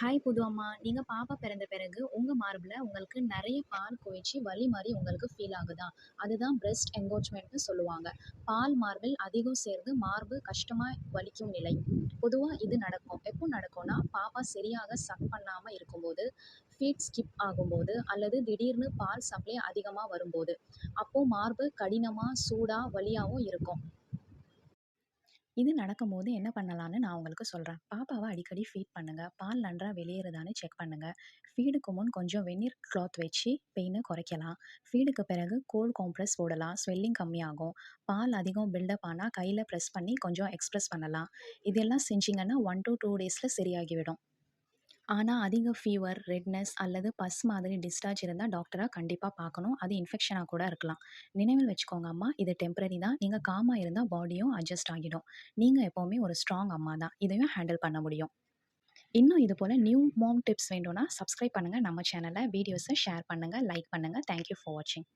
Hi புது அம்மா நீங்கள் பாப்பா பிறந்த பிறகு உங்கள் மார்பில் உங்களுக்கு நிறைய பால் குவிச்சு வலி மாதிரி உங்களுக்கு ஃபீல் ஆகுதா? அதுதான் பிரெஸ்ட் என்கோஜ்மெண்ட்னு சொல்லுவாங்க. பால் மார்பில் அதிகம் சேர்ந்து மார்பு கஷ்டமாக வலிக்கும் நிலை. பொதுவாக இது நடக்கும். எப்போ நடக்கும்னா பாப்பா சரியாக சக் பண்ணாமல் இருக்கும்போது ஃபீட் ஸ்கிப் ஆகும்போது அல்லது திடீர்னு பால் சப்ளை அதிகமாக வரும்போது. அப்போது மார்பு கடினமாக சூடாக வலியாகவும் இருக்கும். இது நடக்கும்போது என்ன பண்ணலான்னு நான் உங்களுக்கு சொல்கிறேன் பாப்பாவை அடிக்கடி ஃபீட் பண்ணுங்கள் பால் நன்றாக வெளியேறுதான்னு செக் பண்ணுங்கள் ஃபீடுக்கு முன் கொஞ்சம் வெந்நீர் கிளாத் வச்சு பெயினை குறைக்கலாம். ஃபீடுக்கு பிறகு கோல்ட் காம்ப்ரஸ் போடலாம். ஸ்வெல்லிங் கம்மியாகும். பால் அதிகம் பில்டப் ஆனால் கையில் ப்ரெஸ் பண்ணி கொஞ்சம் எக்ஸ்ப்ரெஸ் பண்ணலாம். இதெல்லாம் செஞ்சிங்கன்னா ஒன் டு டூ டேஸில் சரியாகிவிடும். ஆனால் அதிக ஃபீவர் ரெட்னஸ் அல்லது பஸ் மாதிரி டிஸ்சார்ஜ் இருந்தால் டாக்டராக கண்டிப்பாக பார்க்கணும். அது இன்ஃபெக்ஷனாக கூட இருக்கலாம். நினைவில் வச்சுக்கோங்க அம்மா இது டெம்பரரி தான். நீங்கள் காமாக இருந்தால் பாடியும் அட்ஜஸ்ட் ஆகிடும். நீங்கள் எப்போவுமே ஒரு ஸ்ட்ராங் அம்மா தான். இதையும் ஹேண்டில் பண்ண முடியும். இன்னும் இது போல் நியூ மோம் டிப்ஸ் வேணும்னா சப்ஸ்கிரைப் பண்ணுங்கள் நம்ம சேனலை வீடியோஸை ஷேர் பண்ணுங்கள் லைக் பண்ணுங்கள் தேங்க்யூ ஃபார் வாட்சிங்